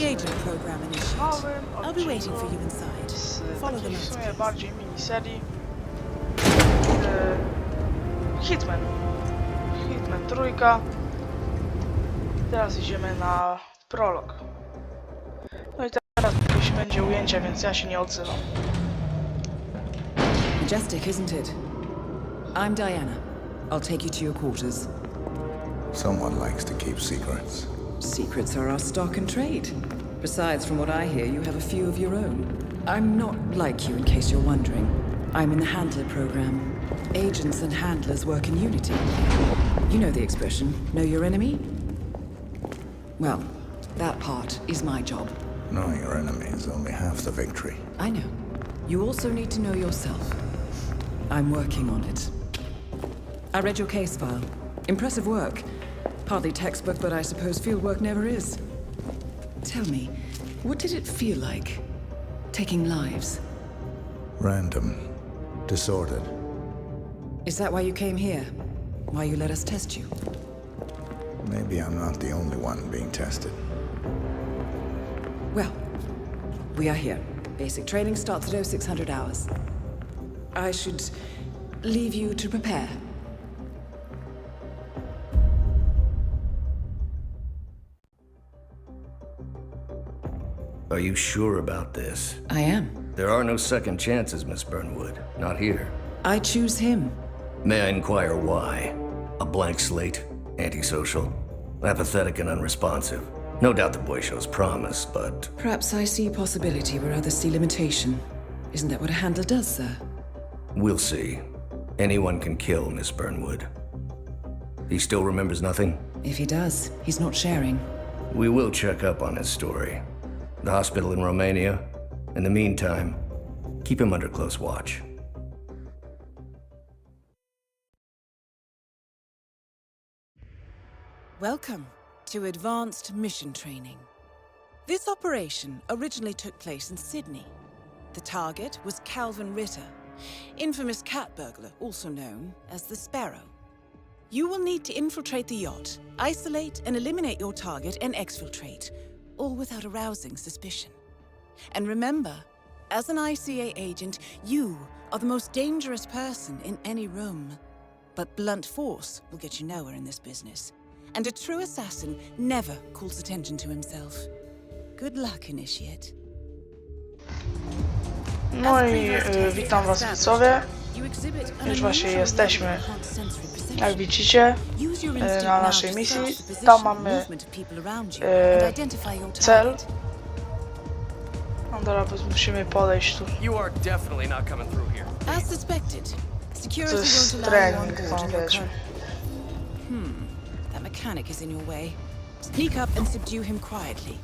Welcome to the Agent Program Initiate. nowym I'll be waiting for you inside. Follow the w lights, sumie please. bardziej miniserii e, Hitman Hitman trójka teraz idziemy na prolog no i teraz jakieś będzie ujęcie, więc ja się nie odzywam Majestic, isn't it? I'm Diana. I'll take you to your quarters. Someone likes to keep secrets. Secrets are our stock and trade. Besides, from what I hear, you have a few of your own. I'm not like you, in case you're wondering. I'm in the Handler program. Agents and handlers work in unity. You know the expression, know your enemy? Well, that part is my job. Knowing your enemy is only half the victory. I know. You also need to know yourself. I'm working on it. I read your case file. Impressive work. Hardly textbook, but I suppose field work never is. Tell me, what did it feel like? Taking lives. Random. Disordered. Is that why you came here? Why you let us test you? Maybe I'm not the only one being tested. Well, we are here. Basic training starts at 0600 hours. I should leave you to prepare. Are you sure about this? I am. There are no second chances, Miss Burnwood. Not here. I choose him. May I inquire why? A blank slate? Antisocial? Apathetic and unresponsive? No doubt the boy shows promise, but Perhaps I see possibility where others see limitation. Isn't that what a handler does, sir? we'll see. Anyone can kill Miss Burnwood. He still remembers nothing? If he does, he's not sharing. We will check up on his story. The hospital in Romania. In the meantime, keep him under close watch. Welcome to Advanced Mission Training. This operation originally took place in Sydney. The target was Calvin Ritter, infamous cat burglar, also known as the Sparrow. You will need to infiltrate the yacht, isolate and eliminate your target, and exfiltrate, all without arousing suspicion. And remember, as an ICA agent, you are the most dangerous person in any room. But blunt force will get you nowhere in this business. And a true assassin never calls attention to himself. Good luck, Initiate. no i witam was widzowie Już właśnie jesteśmy. Jak widzicie e, na naszej misji tam mamy e, cel no dobra, bo musimy podejść tu To jest trening. Hmm, that mechanic is in your way. Sneak up and subdue him quietly.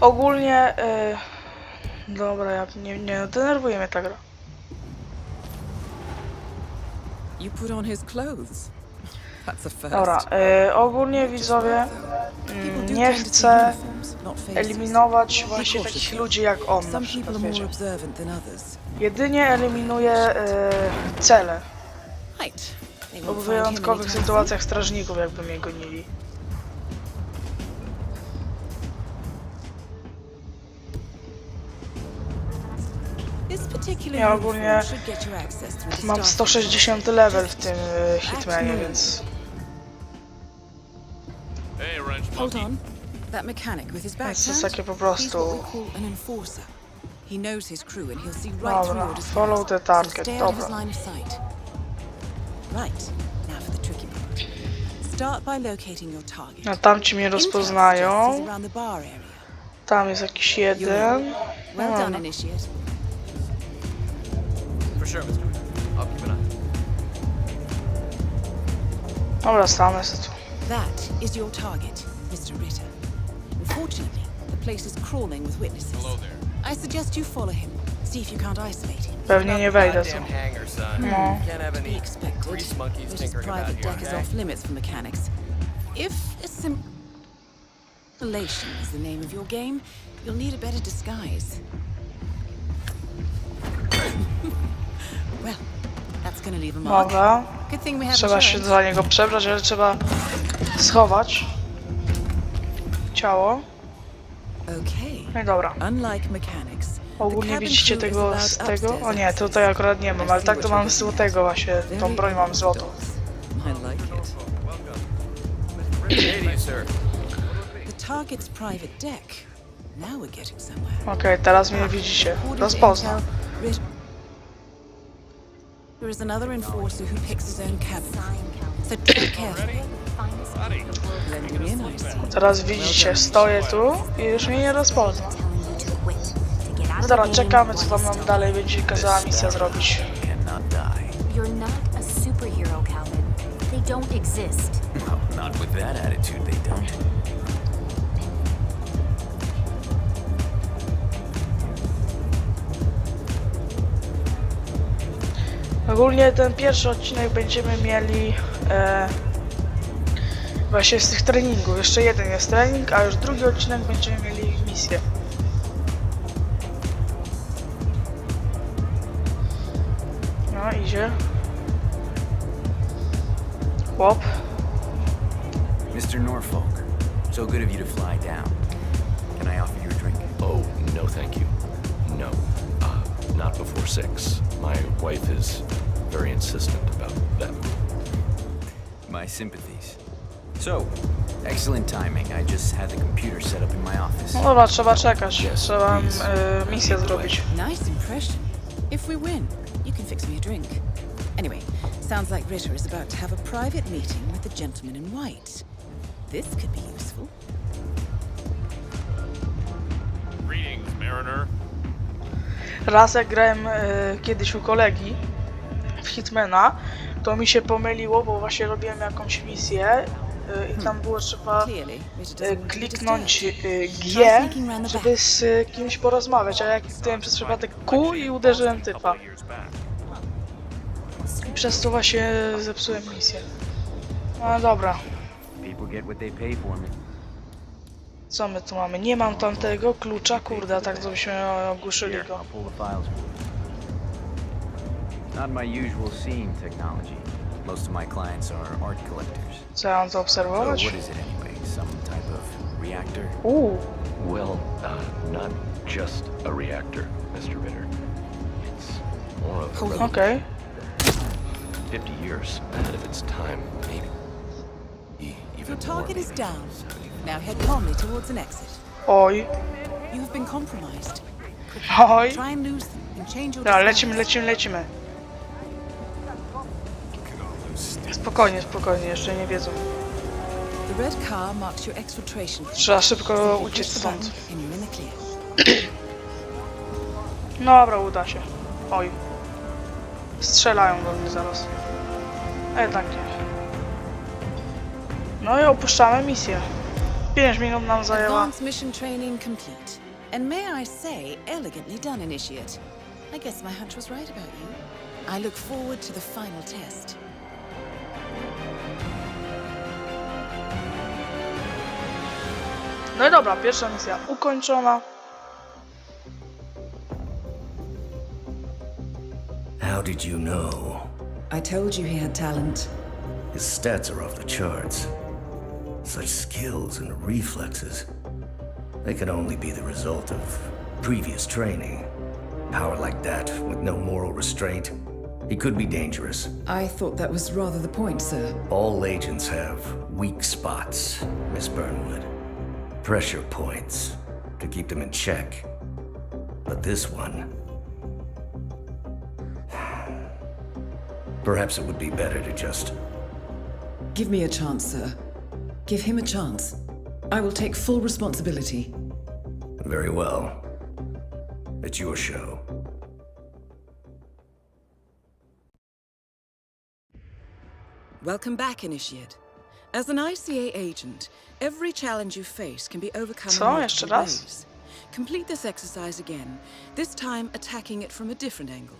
Ogólnie, y, dobra, ja nie, nie denerwuje mnie ta gra. You put on his clothes. That's a first. Dobra, y, ogólnie widzowie, mm, nie chcę eliminować właśnie takich ludzi jak on, na przykład, wiecie. Jedynie eliminuję y, cele, w wyjątkowych sytuacjach strażników jakby mnie gonili. Ja ogólnie Mam staff 160 level w tym y, Hitmanie, więc Hold on. That mechanic with his Więc to jest background. takie po prostu... He knows his crew and he'll see right Dobra, through follow the target, dobra. line of sight. Right. Now for the tricky part. Start by locating your target. No tamci mnie rozpoznają. Tam jest jakiś jeden. Well No, done, no. Initiate. For sure, Mr. Ritter. I'll keep an eye. Dobra, stanę sobie tu. That is your target, Mr. Ritter. Unfortunately, the place is crawling with witnesses. Hello there. I suggest you follow him. See if you can't isolate him. Pewnie nie wejdę tu. Goddamn hangar, son. No. Can't have To be any expected. grease monkeys This tinkering about private here, deck is off limits for mechanics. If assimilation is the name of your game, you'll need a better disguise. Dobra. Trzeba się za niego przebrać, ale trzeba schować. ciało. Okay. No i dobra. Ogólnie widzicie tego z tego? O nie, tutaj akurat nie mam, ale tak to mam złotego właśnie. Tą broń mam złotą. Okej, teraz mnie widzicie. Rozpoznam. There is another enforcer who picks his own cabin. So tread carefully. Teraz widzicie, stoję tu i już mnie nie rozpozna. No dobra, czekamy co tam nam dalej będzie kazała misja zrobić. You're not a superhero, Calvin. They don't exist. Well, not with that attitude, they don't. Ogólnie ten pierwszy odcinek będziemy mieli e, właśnie z tych treningów. Jeszcze jeden jest trening, a już drugi odcinek będziemy mieli misję. No, idzie. Chłop. Mr. Norfolk, so good of you to fly down. Can I offer you a drink? Oh, no, thank you. No. Uh, not before six. My wife is very insistent about that. My sympathies. So, excellent timing. I just had the computer set up in my office. No dobra, trzeba czekać. Yes, Trzeba please. e, misję zrobić. Nice impression. If we win, you can fix me a drink. Anyway, sounds like Ritter is about to have a private meeting with the gentleman in white. This could be Raz jak grałem e, kiedyś u kolegi w Hitmana, to mi się pomyliło, bo właśnie robiłem jakąś misję e, i tam było trzeba e, kliknąć e, G, żeby z e, kimś porozmawiać, a ja kliknąłem przez przypadek Q i uderzyłem typa. I przez to właśnie zepsułem misję. No dobra, People get what they pay for me. Co my tu mamy? Nie mam tamtego klucza, kurde, a tak to byśmy ogłuszyli go. Not my usual scene technology. Most of my clients are art collectors. Co ja mam to So obserwować? what is it anyway? Some type of reactor? Uuu, Well, uh, not just a reactor, Mr. Ritter. It's more of a okej. 50 years ahead of its time, maybe. Your target is down. Now head calmly towards an exit. Oj, You have been compromised. oj. Try and lose them and change your Dobra, disguise. lecimy, lecimy, lecimy. Spokojnie, spokojnie, jeszcze nie wiedzą. The red car marks your exfiltration. Trzeba szybko uciec push the stąd. button and you're in the clear. Dobra, uda się. Oj. Strzelają do mnie zaraz. A jednak nie. No i opuszczamy misję. 5 minut nam zajęła. Advanced mission training complete. And may I say, elegantly done, Initiate. I guess my hunch was right about you. I look forward to the final test. No i dobra, pierwsza misja ukończona. How did you know? I told you he had talent. His stats are off the charts. Such skills and reflexes. They can only be the result of previous training. Power like that, with no moral restraint, he could be dangerous. I thought that was rather the point, sir. All agents have weak spots, Miss Burnwood. Pressure points to keep them in check. But this one. Perhaps it would be better to just Give me a chance, sir. Give him a chance. I will take full responsibility. Very well. It's your show. Welcome back, Initiate. As an ICA agent, every challenge you face can be overcome Co? in Jeszcze multiple raz? ways. Complete this exercise again, this time attacking it from a different angle.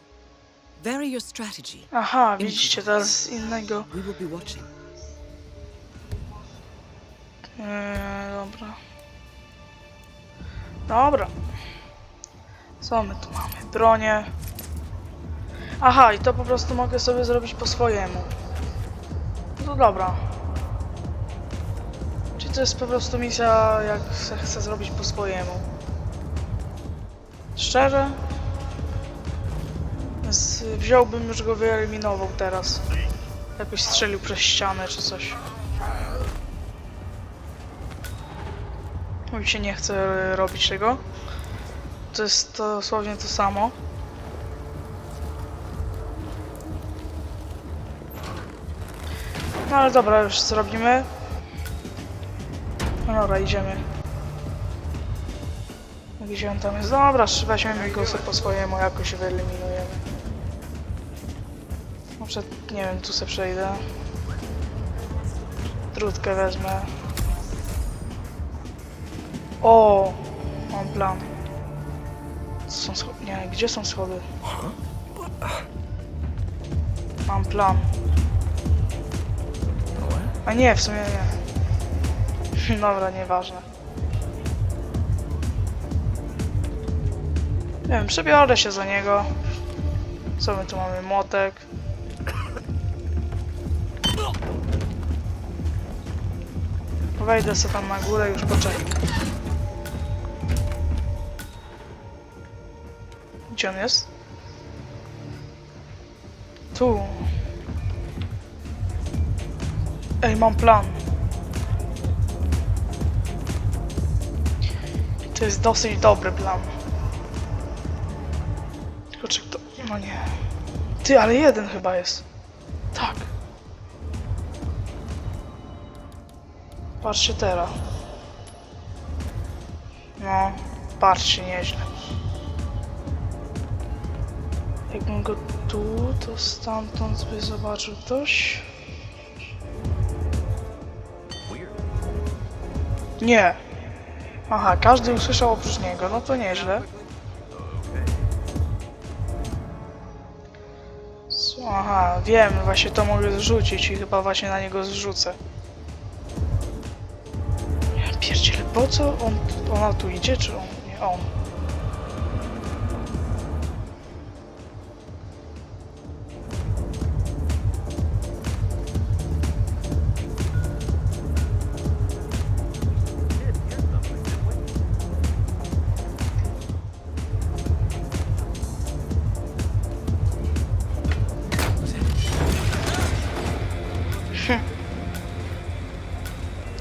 Vary your strategy. Aha, widzicie teraz z innego. We will be watching. Eee, dobra. Dobra. Co my tu mamy? Bronie. Aha, i to po prostu mogę sobie zrobić po swojemu. No dobra. Czyli to jest po prostu misja, jak chcę zrobić po swojemu. Szczerze? Z, wziąłbym już go wyeliminował teraz. Jakoś strzelił przez ścianę czy coś. Mi się nie chce robić tego. To jest dosłownie to samo. No ale dobra, już zrobimy. No dobra, idziemy. Gdzie on tam jest? Dobra, weźmiemy go sobie po swojemu, jakoś wyeliminujemy. Może, nie wiem, tu sobie przejdę. Trutkę wezmę. O, mam plan. Są schody? Nie, gdzie są schody? Mam plan. A nie, w sumie nie. Dobra, nieważne. Nie wiem, przebiorę się za niego. Co my tu mamy? Młotek. Wejdę sobie tam na górę, już poczekaj. Gdzie on jest? Tu. Ej, mam plan. To jest dosyć dobry plan. Tylko czy kto... No nie. Ty, ale jeden chyba jest. Tak. Patrzcie teraz. No, patrzcie nieźle. Jakbym go tu, to stamtąd by zobaczył ktoś. Nie. Aha, każdy usłyszał oprócz niego, no to nieźle. Aha, wiem, właśnie to mogę zrzucić i chyba właśnie na niego zrzucę. Po co on, ona tu idzie, czy on? Nie, on.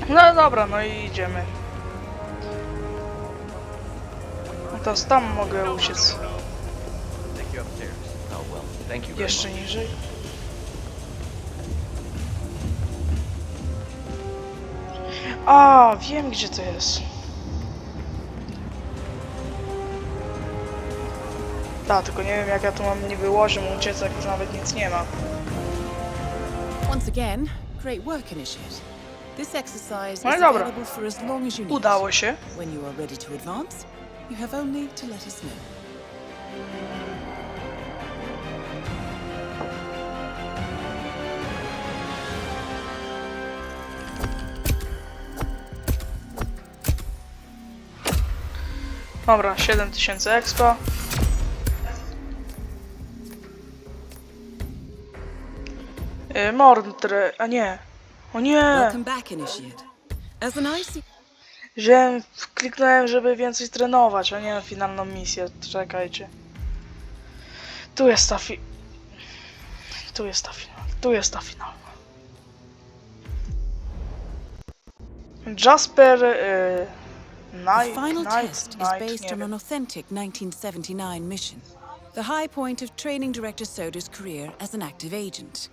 No dobra, no i idziemy. Teraz tam mogę uciec. Oh, Jeszcze niżej. A, wiem gdzie to jest. Tak, tylko nie wiem jak ja tu mam niby łożem uciec, jak tu nawet nic nie ma. Once again, great work, Initiate. This exercise No is available for as long as you need. Udało się. When you are ready to advance, you have only to let us know. Dobra, 7000 expa. Y, Mordre, a nie. O nie! Welcome back, Initiate. As an IC Wziąłem, kliknąłem, żeby więcej trenować, a nie na finalną misję. Czekajcie. Tu jest ta fi... Tu jest ta finalna. Tu jest ta finalna. Jasper... Y, The Night, final Night, test is Night, based nie on an authentic 1979 mission. The high point of training Director Soda's career as an active agent.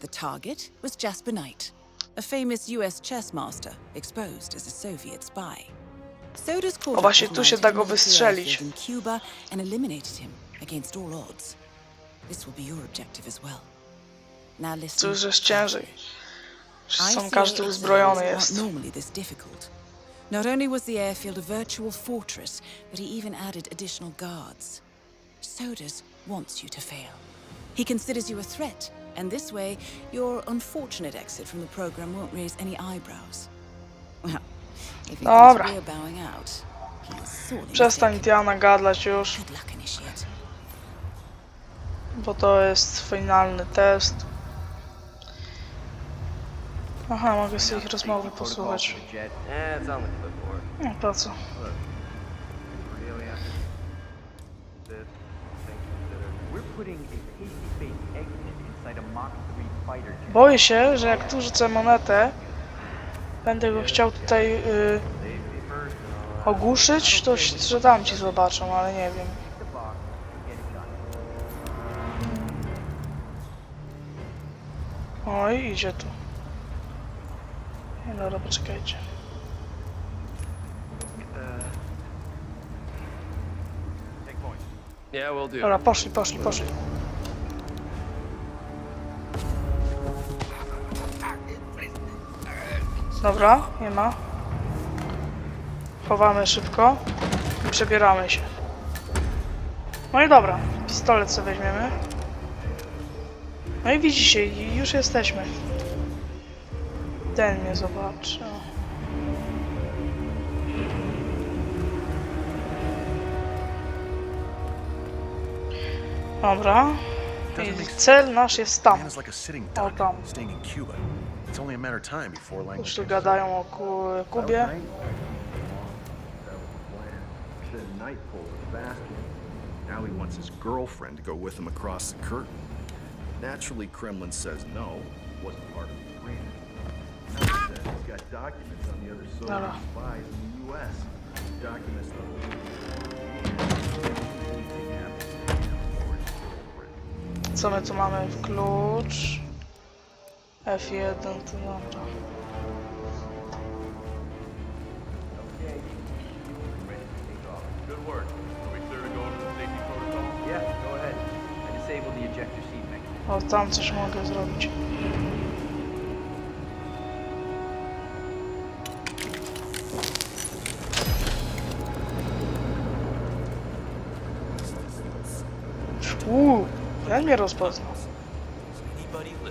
The target was Jasper Knight, a famous US chess master exposed as a Soviet spy. Soda's O, właśnie tu się da go wystrzelić. in Cuba and eliminated him against all odds. This will be your objective as well. Now listen. Jest ciężej. Są ICA każdy uzbrojony jest. normally this difficult. Not only was the airfield a virtual fortress, but he even added additional guards. Sodas wants you to fail. He considers you a threat, and this way, your unfortunate exit from the program won't raise any eyebrows. Well, if he Dobra. thinks we're bowing out, he's sorely Przestań mistaken. Diana gadać już, Good luck, Initiate. bo to jest finalny test. Aha, mogę sobie ich rozmowy posłuchać. Eh, it's on the clipboard. Nie, po co? Really have this thing considered. We're putting a pasty-faced exit inside a Mach 3 fighter jet. Boję się, że jak tu rzucę monetę, będę go chciał tutaj y, that. ogłuszyć, to że tamci zobaczą, ale nie wiem. Oj, idzie tu. Nie, dobra, poczekajcie. Dobra, poszli, poszli, poszli. Dobra, nie ma. Chowamy szybko i przebieramy się. No i dobra, pistolet sobie weźmiemy. No i widzicie, już jesteśmy. Ten mnie zobaczy. o. Dobra. I cel nasz jest tam. O tam. Staying in Cuba. It's only a matter of time before Już language. tu gadają o Ku Kubie. Said Nightfall was Bastion. Now he wants his girlfriend to go with him across the curtain. Naturally, Kremlin says no. Wasn't part of the agreement. Now he says he's got documents on the other Dobra. Ah. Soviet spies in the U.S. Documents that anything happens to him or his girlfriend. Co my tu mamy w klucz? F1 to dobra. Good work. Are we clear to go to the safety protocol? Yeah, go ahead. I disabled the ejector seat mechanism. O, tam coś mogę zrobić. Uuu, ten mnie rozpoznał.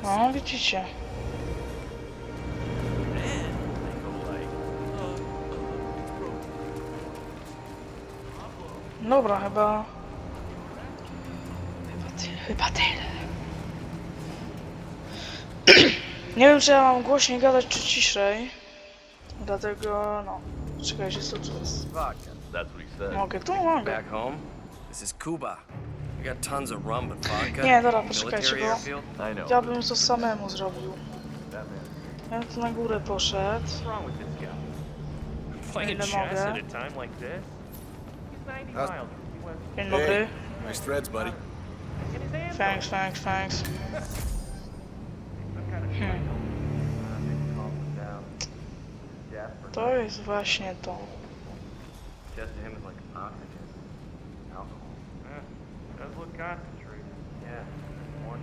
No, widzicie. Dobra, chyba... Chyba, ty, chyba tyle. Nie wiem, czy ja mam głośniej gadać, czy ciszej. Dlatego, no. Czekajcie, co tu jest? Vodka. That's what he said. Mogę tu? Mogę. Back home, this is Cuba. We got tons of rum, but vodka. Nie, dobra, poczekajcie, Military bo airfield. I know. ja bym to samemu zrobił. Ja bym tu na górę poszedł. What's wrong with this guy? Playing Playing chess chess at at a a time like this? He's 90 How's- miles. He went Dzień dobry. Nice threads, buddy. in his hands. Thanks, thanks, thanks. Some kind of Hmm. Calm him down. Jasper. To jest właśnie to. Just to him is like oxygen. Alcohol. Eh, does look concentrated. Yeah. One.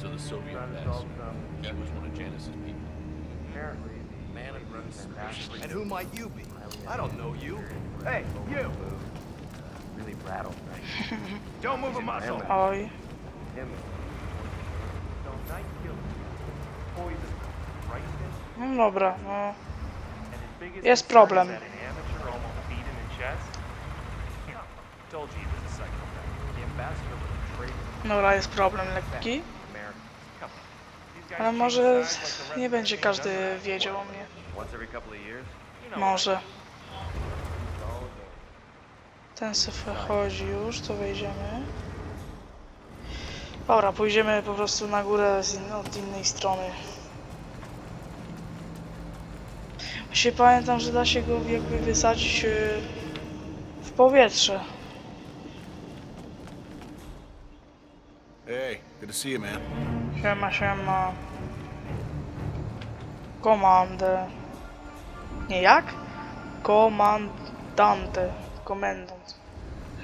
So the Soviet Trying to best. solve some. He was one of Janice's people. Apparently, the man of runs fantastically. And who might you be? I don't know you. Hey, you! Really rattled. Don't move a muscle. Oj. No dobra, no. Jest problem. Dobra, jest problem lekki. Ale może nie będzie każdy wiedział o mnie. Może. It's all a game. Ten se wychodzi już, to wejdziemy. Dobra, pójdziemy po prostu na górę in od innej strony. Właśnie pamiętam, że da się go jakby wysadzić yy, w powietrze. Hey, good to see you, man. Siema, siema. Komandę. Nie jak? Komandante. Komendant.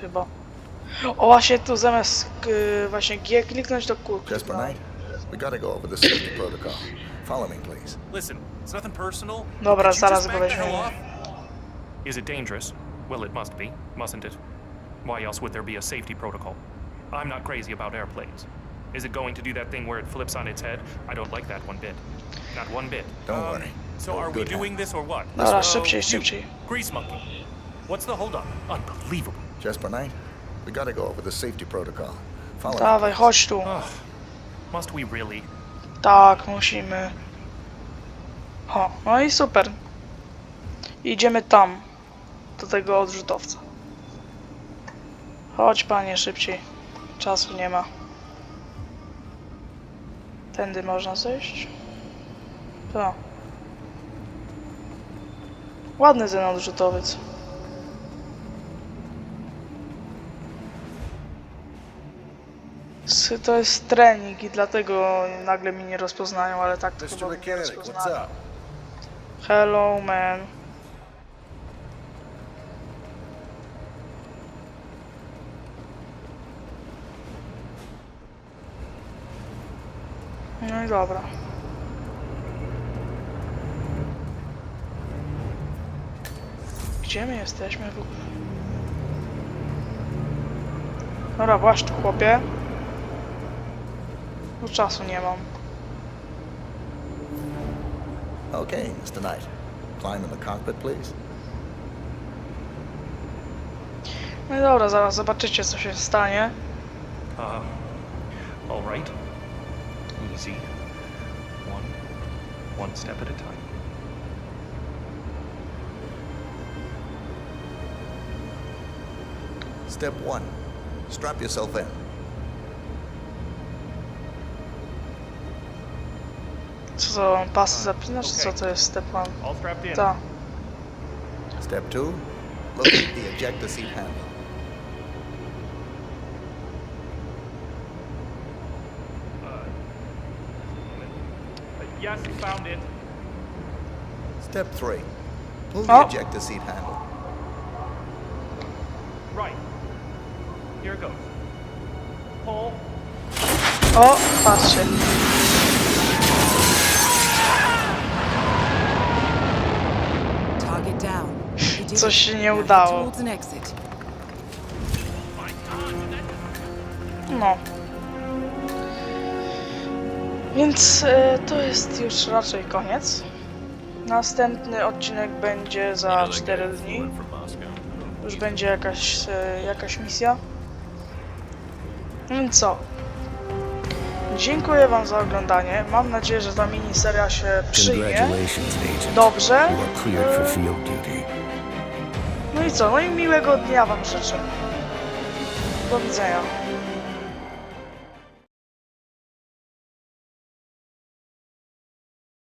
Chyba. O właśnie tu zamiast y, właśnie G kliknąć to Q. Jasper kliknąłem. Knight, we gotta go over the safety protocol. Follow me, please. Listen, it's nothing personal. Dobra, Could you zaraz just go back the hell weźmiemy. off? Is it dangerous? Well, it must be, mustn't it? Why else would there be a safety protocol? I'm not crazy about airplanes. Is it going to do that thing where it flips on its head? I don't like that one bit. Not one bit. Don't Um, worry. So are we doing this or what? Dobra, So, szybciej, you, szybciej. Grease monkey. What's the holdup? Unbelievable. Jasper Knight, we gotta go over the safety protocol. Follow. Dawaj, chodź tu. Ugh. Must we really? Tak, musimy. O, no i super. Idziemy tam. Do tego odrzutowca. Chodź panie, szybciej. Czasu nie ma. Tędy można zejść? To. Ładny ten odrzutowiec. S- To jest trening i dlatego nagle mnie nie rozpoznają, ale tak to chyba mnie rozpoznają. Hello man. No i dobra. Gdzie my jesteśmy w ogóle? Dobra, właśnie chłopie. Bo czasu nie mam. Okay, Mr. Knight. Climb in the cockpit, please. No i dobra, zaraz zobaczycie co się stanie. Uh, all right. Easy. One, one step at a time. Step one. Strap yourself in. Co to, pasy zapinasz? Co to jest step one? All strapped in. Ta. Step two. Locate the ejector seat handle. Uh, yes, found it. Step three. Pull the Oh. ejector seat handle. Right. Here it goes. Pull. O, patrzcie. Coś się nie udało. No. Więc e, to jest już raczej koniec. Następny odcinek będzie za 4 dni. Już będzie jakaś, e, jakaś misja. No Więc co? Dziękuję Wam za oglądanie. Mam nadzieję, że ta miniseria się przyjmie. Dobrze. You co? No i miłego dnia Wam życzę. Do widzenia.